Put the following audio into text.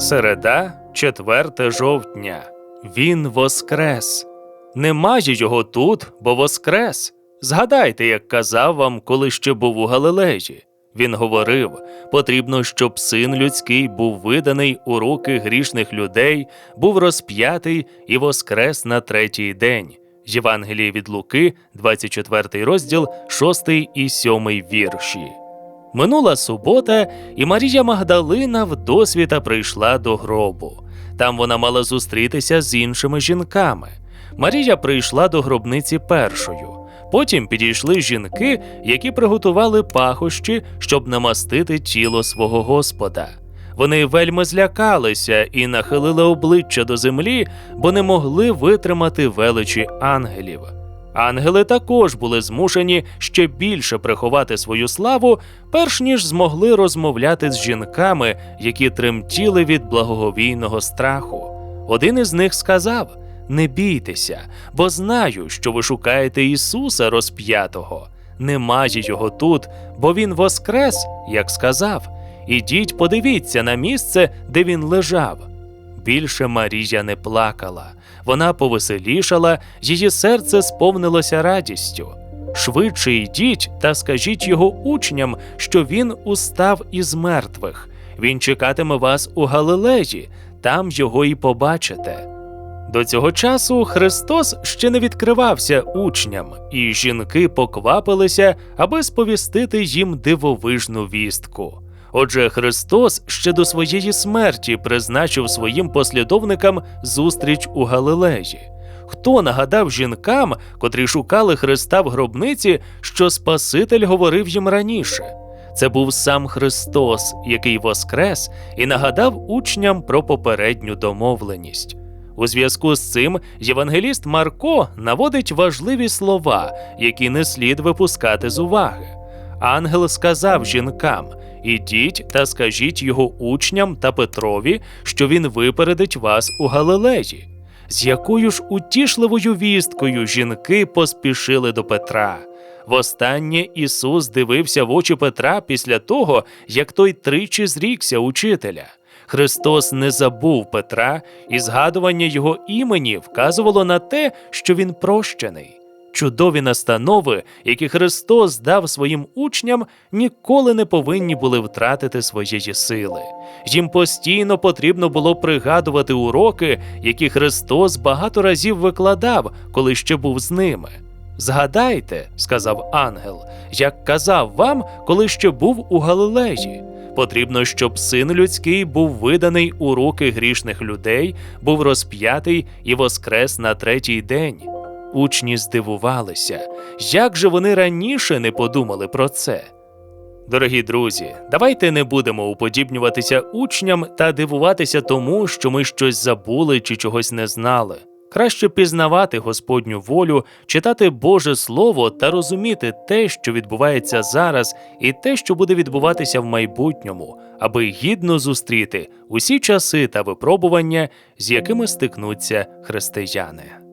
Середа, 4 жовтня. Він воскрес. Немає його тут, бо воскрес. Згадайте, як казав вам, коли ще був у Галилеї. Він говорив: потрібно, щоб син людський був виданий у руки грішних людей, був розп'ятий і воскрес на третій день. Євангеліє від Луки, 24 розділ, 6 і 7 вірші. Минула субота, і Марія Магдалина вдосвіта прийшла до гробу. Там вона мала зустрітися з іншими жінками. Марія прийшла до гробниці першою. Потім підійшли жінки, які приготували пахощі, щоб намастити тіло свого Господа. Вони вельми злякалися і нахилили обличчя до землі, бо не могли витримати величі ангелів. Ангели також були змушені ще більше приховати свою славу, перш ніж змогли розмовляти з жінками, які тремтіли від благоговійного страху. Один із них сказав: Не бійтеся, бо знаю, що ви шукаєте Ісуса розп'ятого. Немає його тут, бо Він воскрес, як сказав. Ідіть, подивіться на місце, де він лежав. Більше Марія не плакала, вона повеселішала, її серце сповнилося радістю. Швидше йдіть та скажіть його учням, що він устав із мертвих. Він чекатиме вас у Галилеї, там його і побачите. До цього часу Христос ще не відкривався учням, і жінки поквапилися, аби сповістити їм дивовижну вістку. Отже, Христос ще до своєї смерті призначив своїм послідовникам зустріч у Галилеї. Хто нагадав жінкам, котрі шукали Христа в гробниці, що Спаситель говорив їм раніше? Це був сам Христос, який воскрес і нагадав учням про попередню домовленість. У зв'язку з цим євангеліст Марко наводить важливі слова, які не слід випускати з уваги. Ангел сказав жінкам: Ідіть та скажіть його учням та Петрові, що він випередить вас у Галилеї. З якою ж утішливою вісткою жінки поспішили до Петра. Востаннє Ісус дивився в очі Петра після того, як той тричі зрікся учителя. Христос не забув Петра, і згадування його імені вказувало на те, що він прощений. Чудові настанови, які Христос дав своїм учням, ніколи не повинні були втратити своєї сили. Їм постійно потрібно було пригадувати уроки, які Христос багато разів викладав, коли ще був з ними. Згадайте, сказав ангел, як казав вам, коли ще був у Галилеї. Потрібно, щоб син людський був виданий у руки грішних людей, був розп'ятий і воскрес на третій день. Учні здивувалися, як же вони раніше не подумали про це. Дорогі друзі, давайте не будемо уподібнюватися учням та дивуватися тому, що ми щось забули чи чогось не знали. Краще пізнавати Господню волю, читати Боже Слово та розуміти те, що відбувається зараз, і те, що буде відбуватися в майбутньому, аби гідно зустріти усі часи та випробування, з якими стикнуться християни.